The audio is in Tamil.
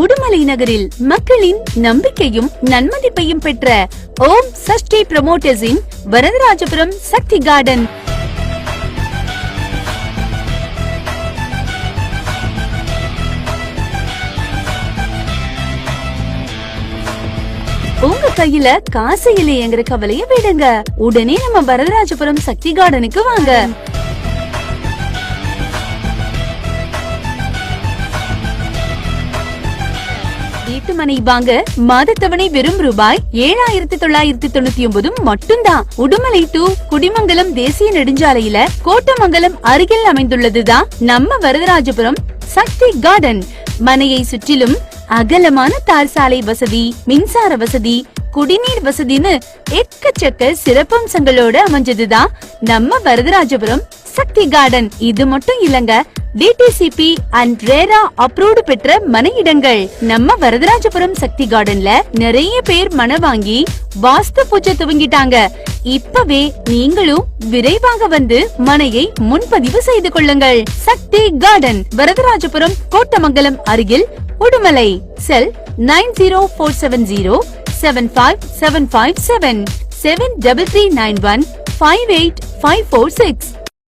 உடுமலை நகரில் மக்களின் நம்பிக்கையும் நன்மதிப்பையும் பெற்ற ஓம் சஷ்டி ப்ரமோட்டர்ஸின் வரதராஜபுரம் சக்தி கார்டன். உங்க கையில காசு இல்லையேங்கிற கவலைய விடுங்க. உடனே நம்ம வரதராஜபுரம் சக்தி கார்டனுக்கு வாங்க. வீட்டு மனை வாங்க மாதத்தவணை வெறும் ரூபாய் ஏழாயிரத்தி தொள்ளாயிரத்தி தொண்ணூத்தி ஒன்பதும் மட்டும்தான். உடுமலை டு குடிமங்கலம் தேசிய நெடுஞ்சாலையில கோட்டமங்கலம் அருகில் அமைந்துள்ளதுதான் நம்ம வரதராஜபுரம் சக்தி கார்டன் மனையை சுற்றிலும் அகலமான தார் சாலை வசதி மின்சார வசதி குடிநீர் வசதின்னு எக்கச்சக்க சிறப்பம்சங்களோட அமைஞ்சதுதான் நம்ம வரதராஜபுரம் சக்தி கார்டன் இது மட்டும் இல்லங்க டிடிசிபி அண்ட் ரேரா அப்ரூவ்டு பெற்ற மன இடங்கள் நம்ம வரதராஜபுரம் சக்தி கார்டன்ல நிறைய பேர் மன வாங்கி வாஸ்து பூஜை துவங்கிட்டாங்க. இப்பவே நீங்களும் விரைவாக வந்து மனையை முன்பதிவு செய்து கொள்ளுங்கள். சக்தி கார்டன் வரதராஜபுரம் கோட்டமங்கலம் அருகில் Udumalai. Cell nine zero four seven zero seven five seven five seven seven double three nine one five eight five four six